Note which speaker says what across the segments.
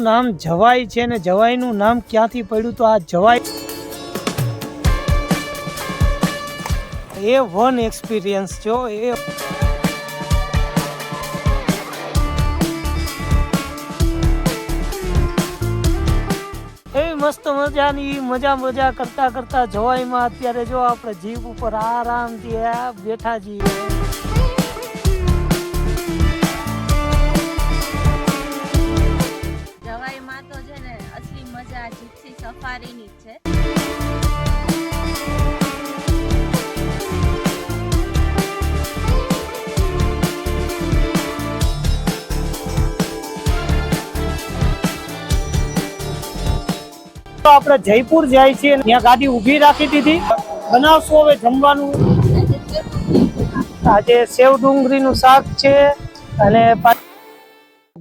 Speaker 1: નું નામ જવાઈ છે ને જવાઈનું નામ ક્યાંથી પડ્યું? તો આ જવાઈ એ વન એક્સપિરિયન્સ જો એ મસ્ત મજાની મજા મજા કરતા કરતા જવાઈમાં અત્યારે જો આપણે જીપ ઉપર આરામથી બેઠા છીએ.
Speaker 2: મજા જીપ્સી સફારીની છે.
Speaker 1: તો આપણે જયપુર જાય છીએ. ત્યાં ગાડી ઊભી રાખી દીધી. બનાવશું હવે જમવાનું. આજે સેવ ડુંગળીનું શાક છે અને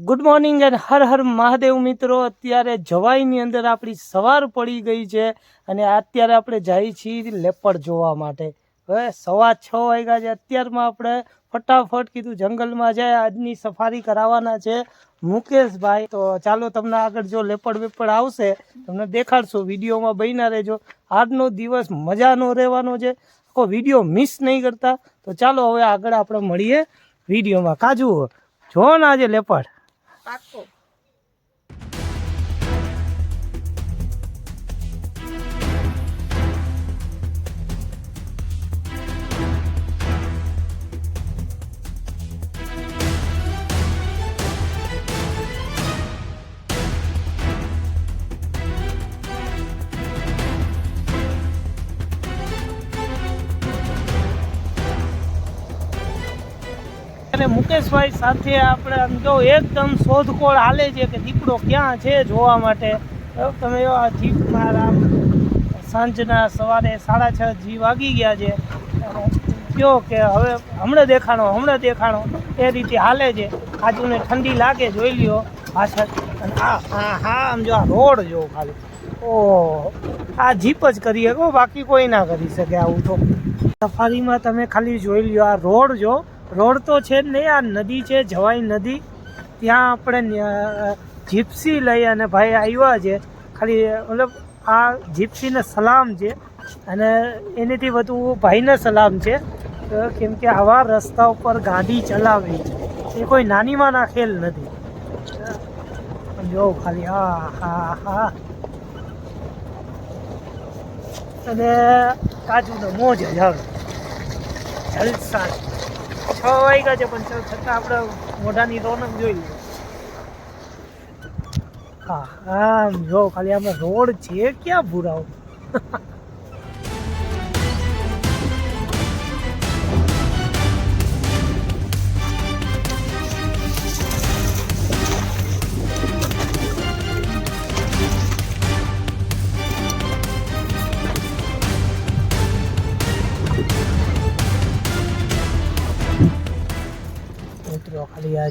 Speaker 1: good morning and Har Har Mahadev મિત્રો. અત્યારે જવાઈની અંદર આપણી સવાર પડી ગઈ છે અને અત્યારે આપણે જઈએ છીએ લેપડ જોવા માટે. હવે સવા છ વાગ્યા છે. અત્યારમાં આપણે ફટાફટ કીધું જંગલમાં જાય. આજની સફારી કરાવવાના છે મુકેશભાઈ. તો ચાલો તમને આગળ જો લેપડ વેપડ આવશે, તમને દેખાડશું. વિડીયોમાં બન્યા રહેજો. આજનો દિવસ મજાનો રહેવાનો છે. આખો વીડિયો મિસ નહીં કરતા. તો ચાલો હવે આગળ આપણે મળીએ વિડીયોમાં. કાજુ, જો ને આજે લેપડ
Speaker 2: Paco.
Speaker 1: અને મુકેશભાઈ સાથે આપણે આમ જો એકદમ શોધખોળ હાલે છે કે દીપડો ક્યાં છે જોવા માટે. તમે આ જીપમાં આમ સાંજના સવારે સાડા છ જી વાગી ગયા છે. કયો કે હવે હમણાં દેખાણો હમણાં દેખાણો. એ રીતે હાલે છે. આજુને ઠંડી લાગે, જોઈ લ્યો. પાછળ અને હા હા આમ જો આ રોડ જો ખાલી. ઓ, આ જીપ જ કરીએ કહો બાકી કોઈ ના કરી શકે આવું તો. સફારીમાં તમે ખાલી જોઈ લ્યો, આ રોડ જો રોડ તો છે જ નહીં, આ નદી છે જવાઈ નદી. ત્યાં આપણે જીપ્સી લઈ અને ભાઈ આવ્યા છે. ખાલી, મતલબ આ જીપ્સીને સલામ છે અને એનાથી વધુ ભાઈને સલામ છે. કેમ કે આવા રસ્તા ઉપર ગાડી ચલાવવી એ કોઈ નાનીમાં ના ખેલ નથી. જો ખાલી, હા હા હા. અને કાજુનો મોજ જ હવે જલસા. છ વાગ્યા છે, પણ છતાં આપણે મોઢાની રોનક જોઈ લઈએ. હા, આમ જો, ખાલી આમાં રોડ છે, ક્યાં ભૂરાઓ?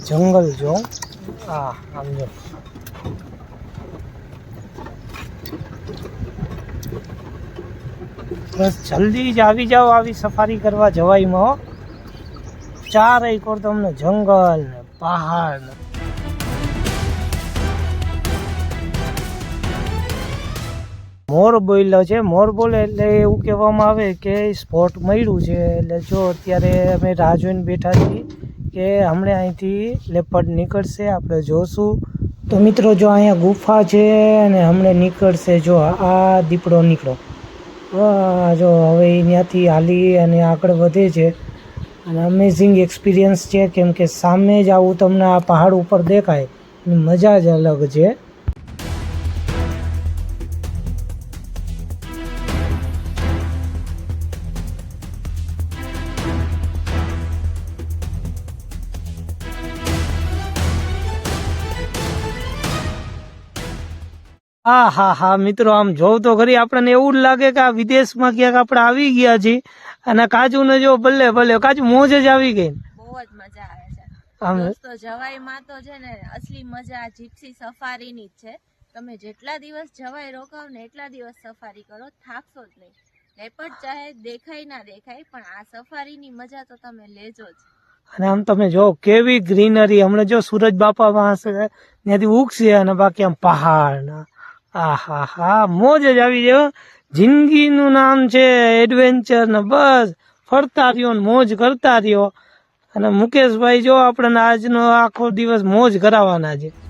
Speaker 1: જંગલ જો. હા આમ જો. બસ જલ્દી જ આવી જાઓ, આવી સફારી કરવા જવાઈમાં ચાર એકર તમને જંગલ ને પહાડ મોર બોલ્યો છે. મોર બોલે એટલે એવું કહેવામાં આવે કે સ્પોટ મળ્યું છે. એટલે જો અત્યારે અમે રાહ જોઈને બેઠા છીએ કે હમણાં અહીંથી લેપડ નીકળશે, આપણે જોશું. તો મિત્રો, જો અહીંયા ગુફા છે અને હમણાં નીકળશે, જો આ દીપડો નીકળો. જો હવે ત્યાંથી હાલી અને આગળ વધે છે. અને અમેઝિંગ એક્સપિરિયન્સ છે, કેમ કે સામે જ આવું તમને આ પહાડ ઉપર દેખાય. મજા જ અલગ છે. હા હા હા મિત્રો આમ જોવ તો ખરી આપણને એવું જ લાગે કે આ વિદેશમાં ક્યાંક આપણે આવી ગયા છીએ અને કાજુને જો ભલે ભલે કાજુ મોજ જ આવી ગઈ.
Speaker 2: બહુ જ મજા આવે છે. દોસ્તો જવાઈમાં તો છે ને અસલી મજા જીપ્સી સફારીની જ છે. તમે જેટલા દિવસ જવાઈ રોકાવ ને એટલા દિવસ સફારી કરો થાકશો જ નહીં. લેપટ ચાહે દેખાય ના દેખાય પણ આ સફારીની મજા તો તમે લેજો જ.
Speaker 1: અને આમ તમે જો કેવી ગ્રીનરી હમણાં જો સૂરજ બાપા પાસે ત્યાંથી ઉગશે અને બાકી આમ પહાડ આ હા મોજ જ આવી જાય. જિંદગીનું નામ છે એડવેન્ચર ને બસ. ફરતા રહ્યો ને મોજ કરતા રહ્યો. અને મુકેશભાઈ, જો આપણને આજનો આખો દિવસ મોજ કરાવવાના છે.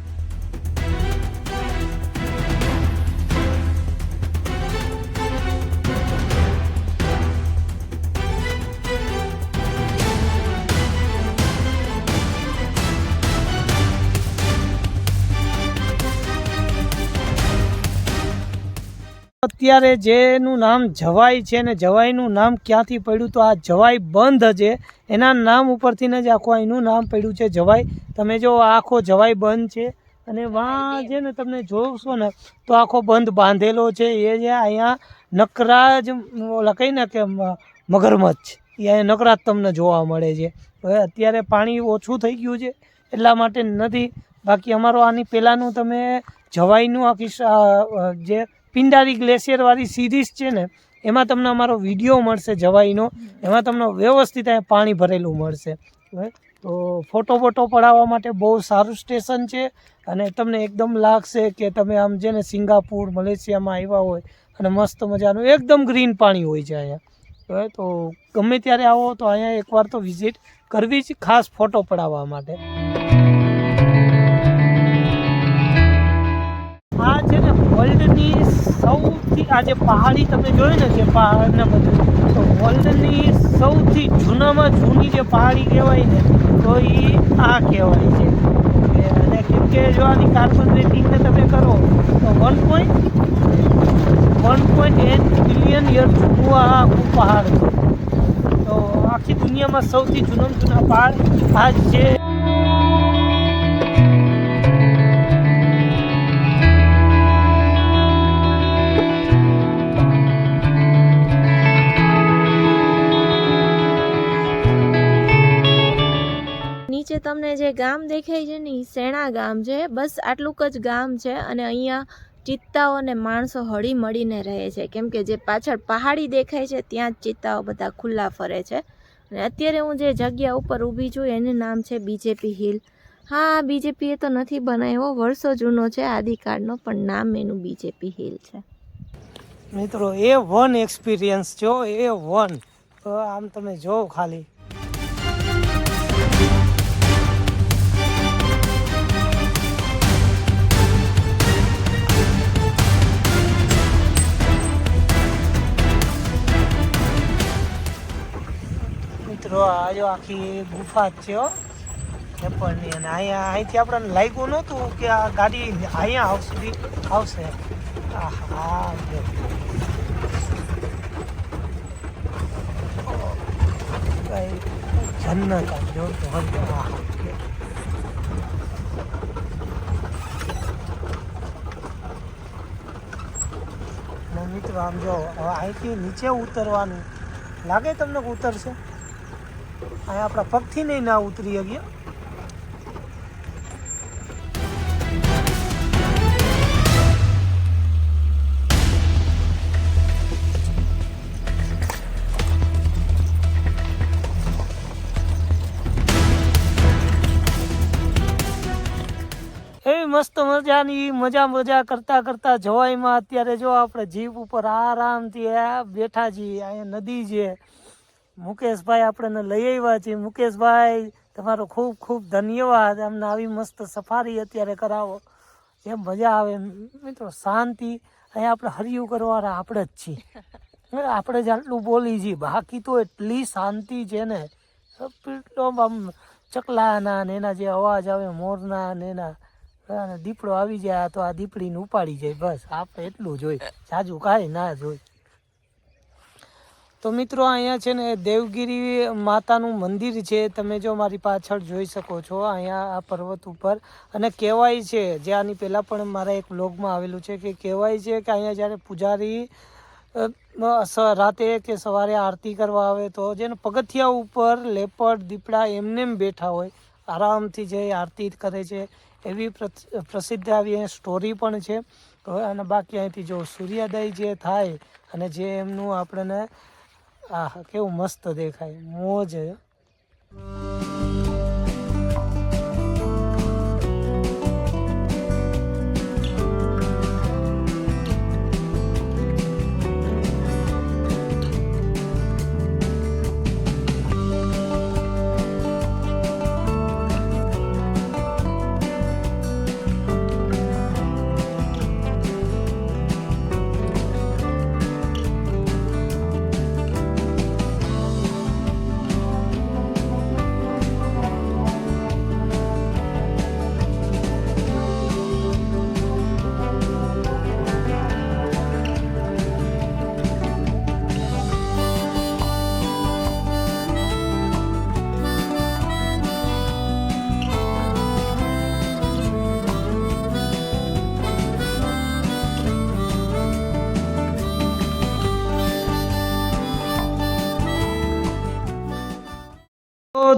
Speaker 1: અત્યારે જેનું નામ જવાઈ છે ને જવાઈનું નામ ક્યાંથી પડ્યું તો આ જવાઈ બંધ છે. એના નામ ઉપરથીને જ આખું એનું નામ પડ્યું છે જવાઈ. તમે જો આખો જવાઈ બંધ છે અને વાં છે ને તમને જોશો ને તો આખો બંધ બાંધેલો છે. એ જે અહીંયા નકરા જ ઓલા કહી ને કે મગરમચ્છ, એ અહીંયા નકરા તમને જોવા મળે છે. હવે અત્યારે પાણી ઓછું થઈ ગયું છે એટલા માટે નથી. બાકી અમારો આની પહેલાંનું તમે જવાઈનું આખી કિસ્સા જે પિંડારી ગ્લેશિયરવાળી સિરીઝ છે ને, એમાં તમને અમારો વીડિયો મળશે જવાઈનો. એમાં તમને વ્યવસ્થિત અહીંયા પાણી ભરેલું મળશે. તો ફોટો ફોટો પડાવવા માટે બહુ સારું સ્ટેશન છે અને તમને એકદમ લાગશે કે તમે આમ છે ને સિંગાપુર, મલેશિયામાં આવ્યા હોય અને મસ્ત મજાનું એકદમ ગ્રીન પાણી હોય છે અહીંયા. તો ગમે ત્યારે આવો તો અહીંયા એકવાર તો વિઝિટ કરવી જ ખાસ ફોટો પડાવવા માટે. આ છે ને વર્લ્ડની સૌથી આ જે પહાડી તમે જોયું ને જે પહાડને બધું, તો વર્લ્ડની સૌથી જૂનામાં જૂની જે પહાડી કહેવાય ને, તો એ આ કહેવાય છે. અને કેમ કે જો આની કાર્બન રેટિંગને તમે કરો, તો one point one point eight billion year જૂનું આ પહાડ છે. તો આખી દુનિયામાં સૌથી જૂનામાં જૂના પહાડ આ જ
Speaker 2: તમને જે ગામ દેખાય છે ને એ સેણા ગામ છે. બસ આટલુંક જ ગામ છે અને અહીંયા ચિત્તાઓ અને માણસો હળી મળીને રહે છે. કેમ કે જે પાછળ પહાડી દેખાય છે ત્યાં જ ચિત્તાઓ બધા ખુલ્લા ફરે છે. અને અત્યારે હું જે જગ્યા ઉપર ઊભી છું એનું નામ છે બીજેપી હિલ હા બીજેપીએ તો નથી બનાવ્યો, વર્ષો જૂનો છે, આદિકાળનો, પણ નામ એનું બીજેપી હિલ છે.
Speaker 1: મિત્રો, એ વન એક્સપિરિયન્સ જો, એ વન. તો આમ તમે જો ખાલી. મિત્રો આ જો આખી ગુફા જ છે હો નેપાળની અને અહીંયા અહીંથી આપણને લાગ્યું નહોતું કે આ ગાડી અહીંયા આવશે આવશે. કઈ જન્નત જો તો. અને મિત્રો આમ જો, હવે અહીંથી નીચે ઉતરવાનું લાગે તમને ઉતરશે અહીંયા આપણા પગથી નહીં ના ઉતરી શકીએ. મસ્ત મજાની, મજા મજા કરતા કરતા જવાઈમાં અત્યારે જો આપણે જીપ ઉપર આરામથી બેઠા છીએ, અહીંયા નદી છે. મુકેશભાઈ આપણને લઈ આવ્યા છીએ મુકેશભાઈ, તમારો ખૂબ ખૂબ ધન્યવાદ. અમને આવી મસ્ત સફારી અત્યારે કરાવો. જેમ મજા આવે? મિત્રો, શાંતિ. અહીંયા આપણે હરિયું કરવાના આપણે જ છીએ. આપણે જ આટલું બોલી છીએ. બાકી તો એટલી શાંતિ છે ને. આમ ચકલાના ને એના જે અવાજ આવે, મોરના ને એના. દીપડો આવી જાય તો આ દીપડીને ઉપાડી જાય. બસ, આપણે એટલું જોઈ સાજુ કાંઈ ના જોઈ તો મિત્રો અહીંયા છે ને દેવગીરી માતાનું મંદિર છે. તમે જો મારી પાછળ જોઈ શકો છો અહીંયા આ પર્વત ઉપર. અને કહેવાય છે, જે આની પહેલાં પણ મારા એક બ્લોગમાં આવેલું છે કે કહેવાય છે કે અહીંયા જ્યારે પૂજારી રાતે કે સવારે આરતી કરવા આવે તો જેને પગથિયા ઉપર લેપડ, દીપડા એમને એમ બેઠા હોય, આરામથી જે આરતી કરે છે. એવી પ્રસિદ્ધ આવી સ્ટોરી પણ છે. અને બાકી અહીંથી જો સૂર્યોદય જે થાય અને જે એમનું આપણને આહ કેવું મસ્ત દેખાય. મોજ.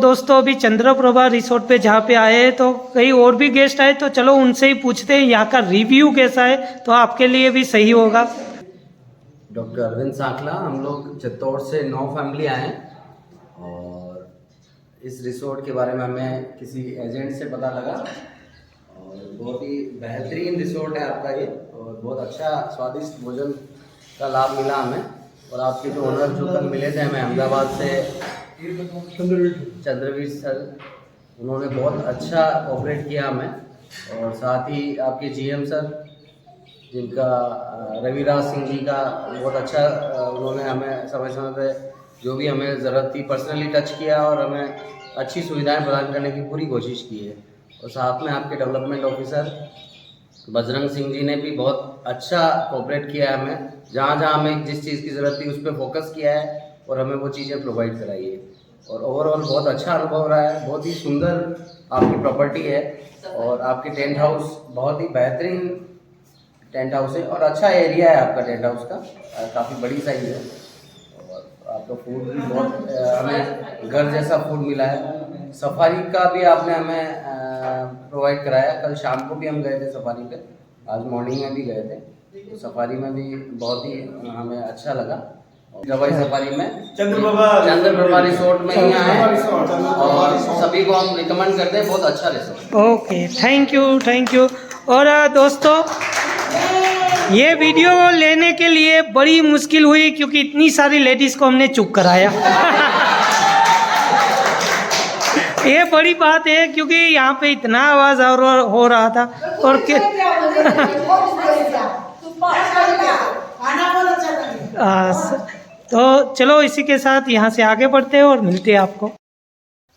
Speaker 1: दोस्तों, अभी चंद्रप्रभा रिसोर्ट पे जहाँ पे आए हैं तो कई और भी गेस्ट आए तो चलो उनसे ही पूछते हैं, यहाँ का रिव्यू कैसा है तो आपके लिए भी सही होगा।
Speaker 3: डॉक्टर अरविंद सांकला, हम लोग चित्तौड़ से नौ फैमिली आए हैं, और इस रिसोर्ट के बारे में हमें किसी एजेंट से पता लगा, और बहुत ही बेहतरीन रिसोर्ट है आपका ये, और बहुत अच्छा स्वादिष्ट भोजन का लाभ मिला हमें, और आपके जो ओनर जो कल मिले थे हमें अहमदाबाद से चंद्रवीर सर, उन्होंने बहुत अच्छा कोऑपरेट किया हमें, और साथ ही आपके जीएम सर, जिनका रविराज सिंह जी का बहुत अच्छा उन्होंने हमें समय समय पर जो भी हमें ज़रूरत थी पर्सनली टच किया और हमें अच्छी सुविधाएँ प्रदान करने की पूरी कोशिश की है। और साथ में आपके डेवलपमेंट ऑफिसर बजरंग सिंह जी ने भी बहुत अच्छा कोऑपरेट किया है हमें। जहाँ जहाँ हमें जिस चीज़ की ज़रूरत थी उस पर फोकस किया है और हमें वो चीज़ें प्रोवाइड कराई है। और ओवरऑल बहुत अच्छा अनुभव रहा है, बहुत ही सुंदर आपकी प्रॉपर्टी है और आपके टेंट हाउस बहुत ही बेहतरीन टेंट हाउस है और अच्छा एरिया है आपका टेंट हाउस का काफ़ी बड़ी साइज़ है और आपका फ़ूड भी बहुत हमें घर जैसा फ़ूड मिला है। सफारी का भी आपने हमें प्रोवाइड कराया, कल शाम को भी हम गए थे सफारी पे, आज मॉर्निंग में भी गए थे। तो सफारी में भी बहुत ही हमें अच्छा लगा। दवाई सफारी में।
Speaker 4: चंद्रप्रभा
Speaker 3: चंद्रप्रभा रिसोर्ट में ही आए। और सभी को हम रिकमेंड करते हैं बहुत अच्छा resort
Speaker 1: okay thank you thank you और दोस्तों ये वीडियो लेने के लिए बड़ी मुश्किल हुई क्योंकि इतनी सारी लेडीज़ को हमने चुप कराया। ये बड़ी बात है क्योंकि यहाँ पे इतना आवाज़ और हो रहा था। और के आ, स- तो चलो इसी के साथ यहाँ से आगे बढ़ते हैं और मिलते हैं आपको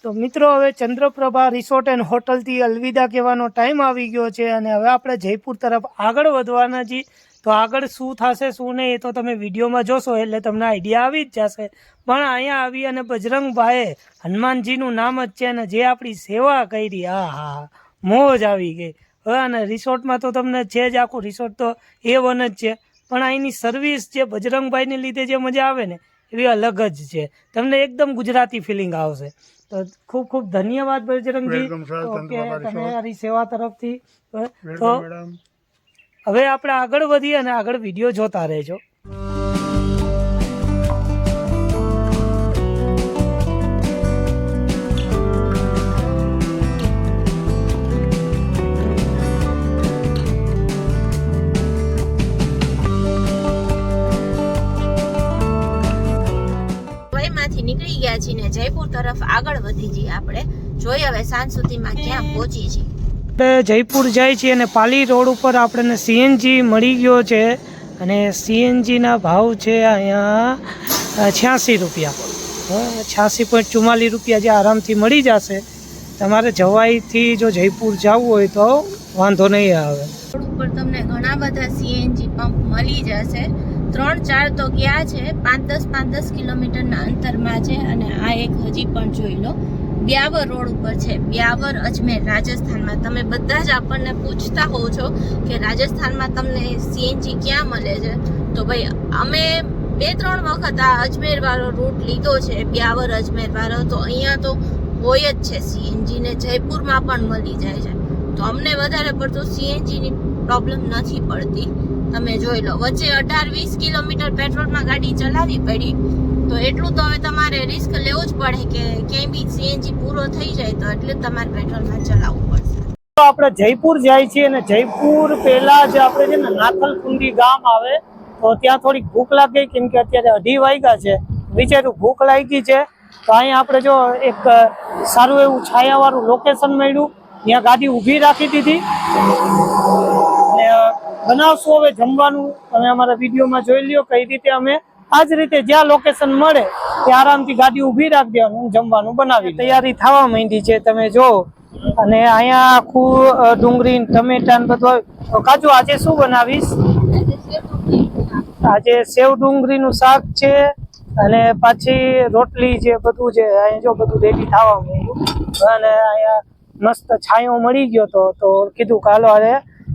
Speaker 1: તો મિત્રો હવે ચંદ્રપ્રભા રિસોર્ટ એન્ડ હોટલથી અલવિદા કહેવાનો ટાઈમ આવી ગયો છે અને હવે આપણે જયપુર તરફ આગળ વધવાના છીએ તો આગળ શું થશે શું નહીં એ તો તમે વિડીયોમાં જોશો એટલે તમને આઈડિયા આવી જ જશે પણ અહીંયા આવી અને બજરંગભાઈએ હનુમાનજીનું નામ જ છે અને જે આપણી સેવા કરી હા હા મોજ આવી ગઈ હવે અને રિસોર્ટમાં તો તમને છે જ આખું રિસોર્ટ તો એ વન જ છે પણ અહીંની સર્વિસ જે બજરંગભાઈને લીધે જે મજા આવે ને એવી અલગ જ છે. તમને એકદમ ગુજરાતી ફિલિંગ આવશે. તો ખૂબ ખૂબ ધન્યવાદ બજરંગજી.
Speaker 4: ચંદ્રબાબા
Speaker 1: તમારી સેવા તરફથી તો હવે આપણે આગળ વધીએ અને આગળ વીડિયો જોતા રહેજો.
Speaker 2: તરફ આગળ વધી જઈએ આપણે. જોઈએ હવે સાંજ સુધીમાં ક્યાં પહોંચી છીએ.
Speaker 1: આપણે જયપુર જાય છીએ અને પાલી રોડ ઉપર આપણને સીએનજી મળી ગયો છે. અને સીએનજીના ભાવ છે અહીંયા છ્યાસી રૂપિયા. છ્યાસી પોઈન્ટ ચુમ્માલીસ રૂપિયા જે આરામથી મળી જશે. તમારે જવાઈથી જો જયપુર જવું હોય તો વાંધો નહીં આવે.
Speaker 2: રોડ ઉપર તમને ઘણા બધા સીએનજી પંપ મળી જશે. ત્રણ ચાર તો ગયા છે, પાંચ દસ પાંચ દસ કિલોમીટરના અંતરમાં છે અને આ એક હજી પણ જોઈ લો. બ્યાવર રોડ ઉપર છે, બ્યાવર અજમેર, રાજસ્થાનમાં. તમે બધા જ આપણને પૂછતા હોવ છો કે રાજસ્થાનમાં તમને સીએનજી ક્યાં મળે છે? તો ભાઈ, અમે બે, ત્રણ વખત આ અજમેર વાળો રૂટ લીધો છે, બ્યાવર અજમેર વાળો તો અહીંયા તો હોય જ છે સીએનજી ને જયપુરમાં પણ મળી જાય છે. તો અમને વધારે પડતું સીએનજીની પ્રોબ્લેમ નથી પડતી. તમે જોઈ લો, વચ્ચે અઢાર વીસ કિલોમીટર પેટ્રોલમાં ગાડી ચલાવવી પડી, તો એટલું તો હવે તમારે રિસ્ક લેવું જ પડે કે ક્યાંય બી સીએનજી પૂરો થઈ જાય તો એટલે તમારે પેટ્રોલમાં ચલાવવું પડશે.
Speaker 1: તો આપણે જયપુર જાય છીએ અને જયપુર પહેલા જે આપણે છે ને નાથલકુંડી ગામ આવે, તો ત્યાં થોડીક ભૂખ લાગી, કેમ કે અત્યારે અઢી વાગ્યા છે. વિચાર્યું ભૂખ લાગી છે. તો અહીંયા આપણે જો એક સારું એવું છાયાવાળું લોકેશન મળ્યું. ત્યાં ગાડી ઊભી રાખી દીધી. બનાવશું હવે જમવાનું, તમે અમારા વિડીયોમાં જોઈ લ્યો કઈ રીતે અમે. આ જ રીતે જ્યાં લોકેશન મળે, ત્યાં આરામથી ગાડી ઊભી રાખી દેવાનું જમવાનું બનાવી તૈયારી થવા માંડી છે, તમે જો અને અહીંયા આખું ડુંગળી ટમેટા ને બધું કાજુ, આજે શું બનાવીશ? આજે સેવ ડુંગળીનું શાક છે, અને પાછી રોટલી જે બધું છે. અહીંયા જો બધું રેડી થવા માંડ્યું. અને અહીંયા મસ્ત છાંયો મળી ગયો તો તો કીધું કાલો હવે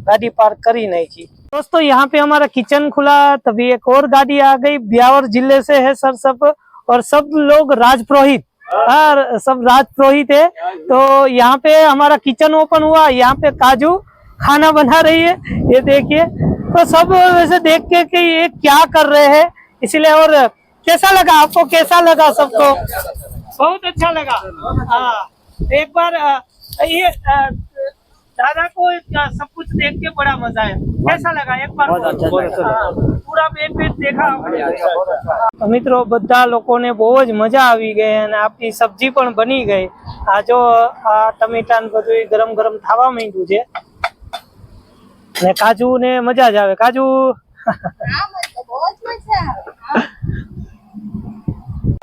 Speaker 1: गाड़ी पार्क कर ही नहीं दोस्तों, यहाँ पे हमारा किचन खुला, तभी एक और गाड़ी आ गई। ब्यावर ज़िले से है सर सब, और सब लोग राजपुरोहित और सब राज पुरोहित है। तो यहाँ पे हमारा किचन ओपन हुआ, यहाँ पे काजू खाना बना रही है, ये देखिए। तो सब वैसे देख के कि ये क्या कर रहे हैं, इसलिए और कैसा लगा? आपको कैसा लगा सबको? बहुत अच्छा लगा। हाँ एक बार ये दादा को एक, अ, सब कुछ देख के बड़ा मजा आया कैसा लगा एक बार हाँ, પૂરા બે પેટ દેખા આપણે તો મિત્રો બધા લોકોને બહુ જ મજા આવી ગઈ અને આપણી સબ્જી પણ બની ગઈ આ જો આ ટમેટા ને બધું ગરમ ગરમ થવા માંડ્યું છે ને કાજુ ને મજા જ આવે કાજુ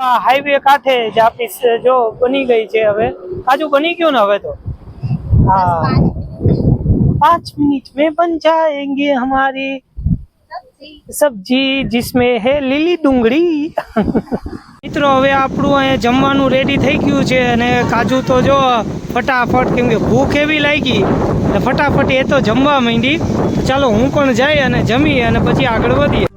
Speaker 1: આ હાઈવે કાંઠે જ આપણી સ- જો બની ગઈ છે હવે કાજુ બની ગયું ને હવે તો હા पाँच मिनट में बन जाएंगे हमारी सब्जी जिसमें है લીલી ડુંગળી મિત્રો હવે આપણું અહીંયા જમવાનું રેડી થઈ ગયું છે અને કાજુ તો જો ફટાફટ કેમ કે ભૂખ એવી લાગી એટલે ફટાફટ એ તો જમવા માંડી ચાલો હું પણ જઈ અને જમી અને પછી આગળ વધીએ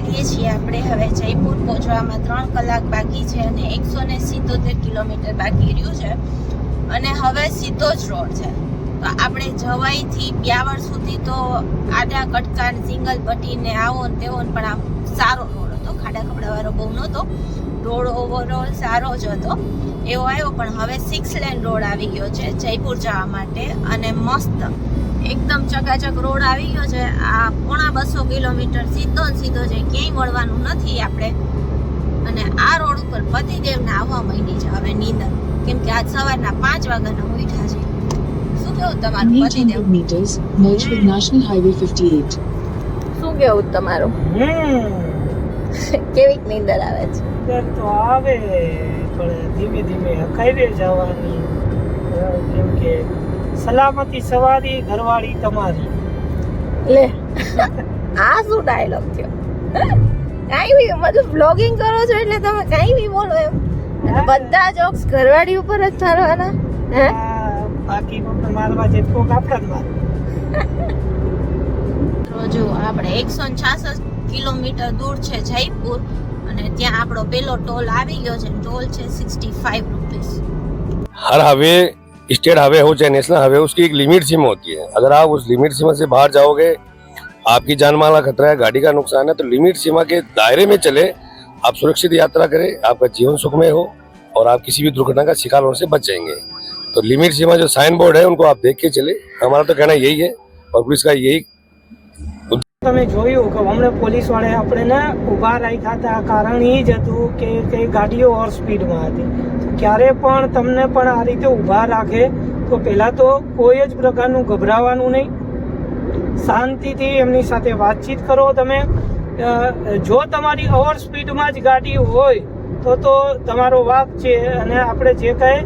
Speaker 2: ચાલીએ છીએ આપણે હવે જયપુર પહોંચવામાં ત્રણ કલાક બાકી છે અને એકસો ને સિત્તોતેર કિલોમીટર બાકી રહ્યું છે. અને હવે સીધો જ રોડ છે. તો આપણે જવાઈથી બ્યાવર સુધી તો આડા કટકાર, સિંગલ પટ્ટીને આવો ને તેવો પણ આમ સારો રોડ હતો. ખાડા કપડાવાળો બહુ નહોતો. રોડ ઓવરઓલ સારો જ હતો. એવો આવ્યો, પણ હવે સિક્સ લેન રોડ આવી ગયો છે જયપુર જવા માટે અને મસ્ત એકદમ ચકાચક રોડ આવી ગયો છે. આ પોણા બસો કિલોમીટર સીધો ને સીધો છે. ક્યાંય મળવાનું નથી આપણે. અને આ રોડ ઉપર પતિદેવને આવવા માંડી છે હવે નીંદર. કેમ કે આજ સવારના પાંચ વાગ્યાના ઉઠ્યા છે. શું કેવું તમારું પતિદેવ?
Speaker 4: Meters merge with national highway 58.
Speaker 2: શું કેવું તમારું?
Speaker 1: હમ.
Speaker 2: કેવીક નીંદર આવે છે?
Speaker 1: નીંદર તો આવે પણ ધીમે ધીમે હકાઈ જવાની. કેમ કે સલામતી સવારી ઘરવાળી તમારી.
Speaker 2: લે આ શું ડાયલોગ થયો? કાંઈ બી મતલબ બ્લોગિંગ કરો છો એટલે તમે કાંઈ બી બોલો એમ. બધા જોક્સ ઘરવાળી ઉપર જ ઠરવાના હે?
Speaker 1: બાકી મમ્મી મારવા જે કોક આપણા
Speaker 2: રોજો આપણે એકસો છાસઠ કિલોમીટર દૂર છે જયપુર અને ત્યાં આપણો પેલો ટોલ આવી ગયો છે ટોલ છે સિક્સટી ફાઈવ રૂપીસ
Speaker 5: હર હવે स्टेट हाईवे हो चाहे नेशनल हाईवे उसकी एक लिमिट सीमा होती है। अगर आप उस लिमिट सीमा से बाहर जाओगे, आपकी जान माल खतरा है, गाड़ी का नुकसान है तो लिमिट सीमा के दायरे में चले, आप सुरक्षित यात्रा करें, आपका जीवन सुखमय हो और आप किसी भी दुर्घटना का शिकार होने से बच जाएँगे। तो लिमिट सीमा जो साइन बोर्ड है, उनको आप देख के चले। हमारा तो कहना यही है और पुलिस का यही
Speaker 1: તમે જોયું કે હમણાં પોલીસવાળા આપણે ને ઊભા રાખ્યા હતા કારણ એ જ હતું કે કઈ ગાડીઓ ઓવર સ્પીડમાં હતી. ક્યારે પણ તમને પણ આ રીતે ઊભા રાખે, તો પહેલાં તો કોઈ જ પ્રકારનું ગભરાવાનું નહીં. શાંતિથી એમની સાથે વાતચીત કરો તમે. જો તમારી ઓવર સ્પીડમાં જ ગાડી હોય, તો તો તમારો વાક છે અને આપણે જે કાંઈ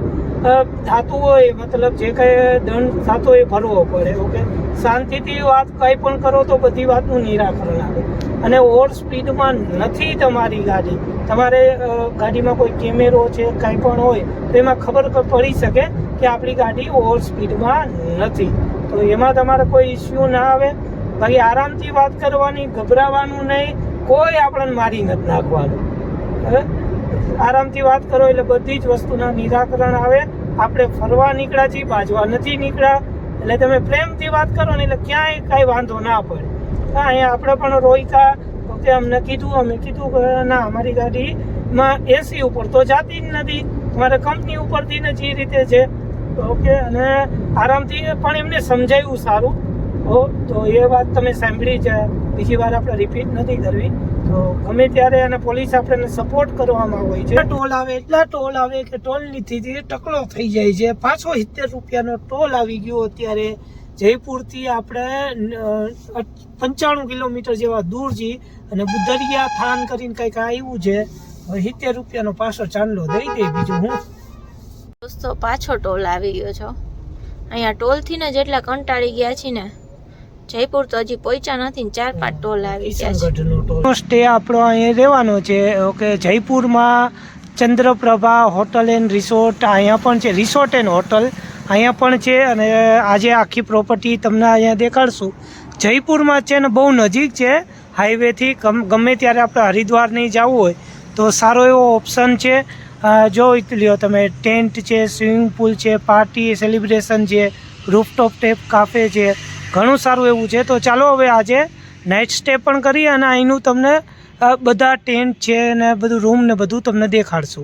Speaker 1: થતું હોય, મતલબ જે કાંઈ દંડ થતો હોય ભરવો પડે, ઓકે? શાંતિથી વાત કંઈ પણ કરો તો બધી વાતનું નિરાકરણ આવે અને ઓવર સ્પીડમાં નથી તમારી ગાડી. તમારે ગાડીમાં કોઈ કેમેરો છે, કંઈ પણ હોય, તો એમાં ખબર પડી શકે કે આપણી ગાડી ઓવર સ્પીડમાં નથી. તો એમાં તમારે કોઈ ઇસ્યુ ના આવે. બાકી આરામથી વાત કરવાની, ગભરાવાનું નહીં, કોઈ આપણને મારી નથી નાખવાનું. હવે આરામથી વાત કરો એટલે બધી જ વસ્તુના નિરાકરણ આવે. આપણે ફરવા નીકળ્યા છીએ, બાજવા નથી નીકળ્યા. એટલે તમે પ્રેમથી વાત કરો ને એટલે ક્યાંય કાંઈ વાંધો ના પડે. હા, અહીંયા આપણે પણ રોઈકા ઓકે, અમને કીધું, અમે કીધું કે, ના, અમારી ગાડીમાં એસી ઉપર. તો જાતી જ નથી. અમારે કંપની ઉપરથી ને જે રીતે છે, ઓકે, અને આરામથી પણ એમને સમજાવ્યું સારું. હો, તો એ વાત તમે સાંભળી છે. બીજી વાર આપણે રિપીટ નથી કરવી. ગમે ત્યારે અને પોલીસ આપણને સપોર્ટ કરવામાં હોય છે. ટોલ આવે એટલા ટોલ આવે કે ટોલ લીધી ટકલો થઈ જાય છે. પાંચસો સિત્તેર રૂપિયાનો ટોલ આવી ગયો અત્યારે જયપુરથી આપણે પંચાણું કિલોમીટર જેવા દૂર જઈ અને બુદ્ધરિયા થાન કરીને કંઈક આવ્યું છે. સિત્તેર રૂપિયાનો પાછો ચાંદલો દઈ દે બીજું હું.
Speaker 2: દોસ્તો પાછો ટોલ આવી ગયો છો. અહીંયા ટોલથી ને જેટલા કંટાળી ગયા છીએ ને જયપુર તો હજી પહોંચ્યા નથી ચાર પાંચ ટોલ આવી ગયા
Speaker 1: સ્ટે આપણો અહીંયા રહેવાનો છે. ઓકે, જયપુરમાં ચંદ્રપ્રભા હોટલ એન્ડ રિસોર્ટ અહીંયા પણ છે. રિસોર્ટ એન્ડ હોટલ અહીંયા પણ છે અને આજે આખી પ્રોપર્ટી તમને અહીંયા દેખાડશું. જયપુરમાં છે ને બહુ નજીક છે. હાઈવેથી ગમ ત્યારે આપણે હરિદ્વાર નહીં જવું હોય તો સારો એવો ઓપ્શન છે. જોઈ લ્યો તમે, ટેન્ટ છે, સ્વિમિંગ પુલ છે, પાર્ટી, સેલિબ્રેશન છે, રૂફટોપ ટેપ, કાફે છે. ઘણું સારું એવું છે. તો ચાલો હવે આજે નાઇટ સ્ટે પણ કરીએ અને અહીંનું તમને બધા ટેન્ટ છે ને બધું રૂમ ને બધું તમને દેખાડશું.